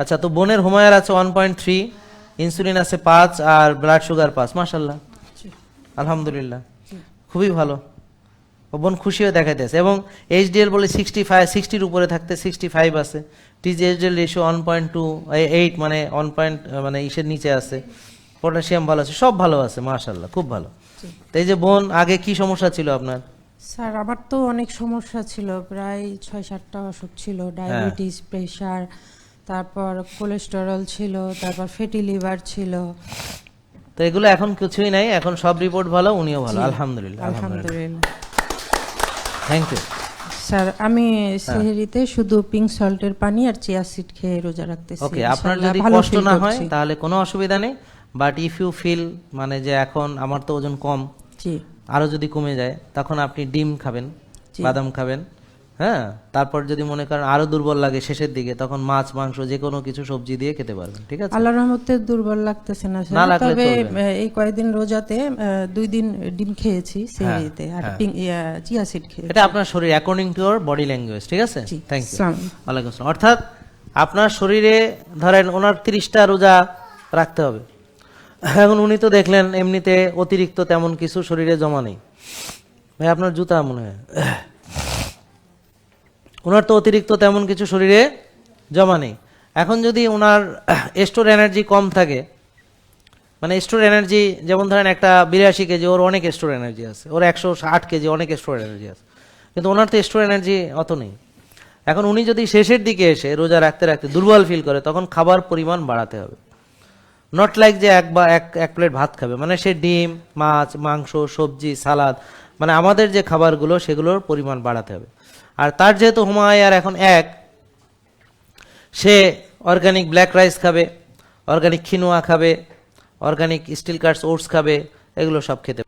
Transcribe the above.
আচ্ছা তো বোনের হোমায়ার আছে ওয়ান পয়েন্ট থ্রি ইনসুলিন আছে পাঁচ আর ব্লাড সুগার পাঁচ মাসাল্লাহ আলহামদুলিল্লাহ। খুবই ভালো। ও বোন খুশি হয়ে দেখাইতেছে এবং এইচডিএল বলে সিক্সটি ফাইভ সিক্সটির উপরে থাকতে সিক্সটি ফাইভ আছে। TG HDL ratio one point two eight মানে ওয়ান পয়েন্ট মানে ইসের নিচে আছে। পটাশিয়াম ভালো আছে সব ভালো আছে মাশাল্লাহ খুব ভালো। তো এই যে বোন আগে কি সমস্যা ছিল আপনার? স্যার আমার তো অনেক সমস্যা ছিল প্রায় ছয় সাতটা অসুখ ছিল ডায়াবেটিস প্রেশার তারপর কোলেস্টেরল ছিল তারপর ফ্যাটি লিভার ছিল। তো এগুলো এখন কিছুই নাই এখন সব রিপোর্ট ভালো উনিও ভালো। আলহামদুলিল্লাহ আলহামদুলিল্লাহ। থ্যাংক ইউ স্যার আমি সেহেরিতে শুধু পিঙ্ক সল্টের পানি আর চিয়া সিড খেয়ে রোজা রাখতেছি ওকে আপনার যদি কষ্ট না হয় তাহলে কোনো অসুবিধা নেই। বাট ইফ ইউ ফিল মানে যে এখন আমার তো ওজন কম জি। আরও যদি কমে যায় তখন আপনি ডিম খাবেন। বাদাম খাবেন। হ্যাঁ তারপর যদি মনে করেন আরও দুর্বল লাগে শেষের দিকে তখন মাছ মাংস যে কোনো কিছু সবজি দিয়ে খেতে পারবেন ঠিক আছে? আল্লাহর রহমতে দুর্বল লাগতেছে না তবে এই কয়েকদিন রোজাতে দুই দিন ডিম খেয়েছি সেহেরিতে আর হ্যাঁ। চিয়া সিড খেয়েছি। এটা আপনার শরীর according to your body language ঠিক আছে? থ্যাংক ইউ ওয়ালাইকুম আসসালাম। অর্থাৎ আপনার শরীরে ধরেন ওনার তিরিশটা রোজা রাখতে হবে। এখন উনি তো দেখলেন এমনিতে অতিরিক্ত তেমন কিছু শরীরে জমা নেই। ভাই আপনার জুতা মনে হয়। ওনার তো অতিরিক্ত তেমন কিছু শরীরে জমা নেই। এখন যদি ওনার স্টোর এনার্জি কম থাকে মানে স্টোর এনার্জি, যেমন ধরেন একটা বিরাশি কেজি, ওর অনেক স্টোর এনার্জি আছে। ওর একশো ষাট কেজি অনেক স্টোর এনার্জি আছে। কিন্তু ওনার তো স্টোর এনার্জি অত নেই। এখন উনি যদি শেষের দিকে এসে রোজা রাখতে রাখতে দুর্বল ফিল করে, তখন খাবার পরিমাণ বাড়াতে হবে। নট লাইক যে এক বা এক এক প্লেট ভাত খাবে। মানে সে ডিম, মাছ, মাংস, সবজি, সালাদ মানে আমাদের যে খাবারগুলো সেগুলোর পরিমাণ বাড়াতে হবে। আর তার যেহেতু হুমায়ার এখন এক, সে অর্গানিক ব্ল্যাক রাইস খাবে অর্গানিক খিনোয়া খাবে অর্গানিক স্টিল কার্স ওটস খাবে, এগুলো সব খেতে